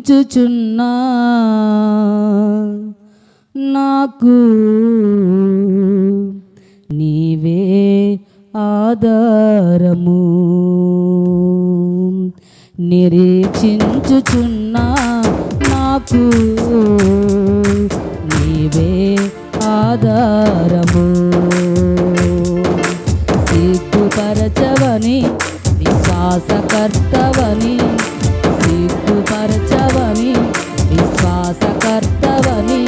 నిరీక్షించుచున్నా నాకు నీవే ఆధారము. నిరీక్షించుచున్నా నాకు నీవే ఆధారము. సిగ్గుపరచవని విశ్వాసకర్తవని సిగ్గుపరచవని విశ్వాసకర్తవని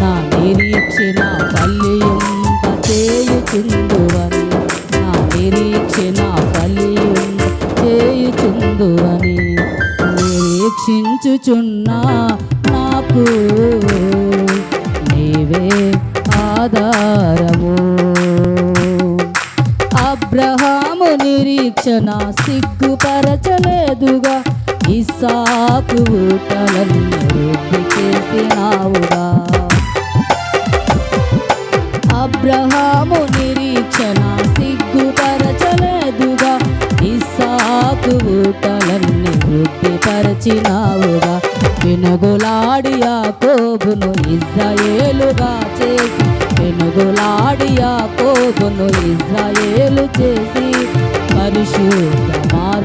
నా నిరీక్షణ ఫలింపచేయుచుందువని నా నిరీక్షణ ఫలింప చేయుచుందువని నిరీక్షించుచున్నా నాకు నీవే ఆధారము. అబ్రహాము నిరీక్షణ సిగ్గుపరచలేదుగా ఇసాకు ఊటలన్నీ వృద్ధి చేసినావుగా అబ్రహాము నిరీక్షణ సిగ్గుపరచలేదుగా. ఇసాకు ఊటలన్నీ వృద్ధిపరచినావుగా వెనుగులాడి యాకోబును ఇజ్రాయేలుగా చేసి వెనుగులాడి యాకోబును ఇజ్రాయేలు చేసి పరిశుద్ధ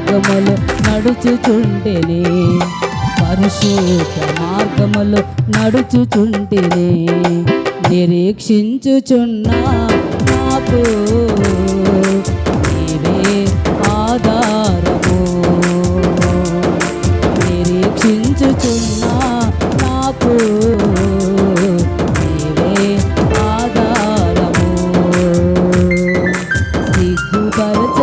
మార్గములు నడుచుచుంటేనే. పరిశుద్ధ మార్గములు నడుచుచుంటేనే. నిరీక్షించుచున్నా నాకు నీవే ఆధారము. నిరీక్షించుచున్నా నాకు నీవే ఆధారము. సిగ్గుపరచ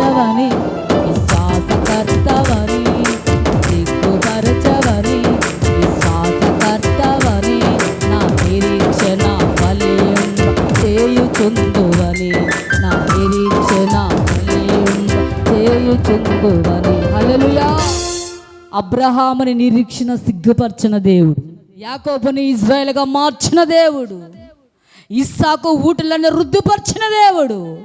చేయుచుందువని నా నిరీక్షణ ఫలింప చేయుచుందువని హల్లెలూయా. అబ్రహాముని నిరీక్షణ సిగ్గుపరచిన దేవుడు. యాకోబుని ఇజ్రాయెల్గా మార్చిన దేవుడు. ఇస్సాకు ఊటలను రుద్దుపరిచిన దేవుడు.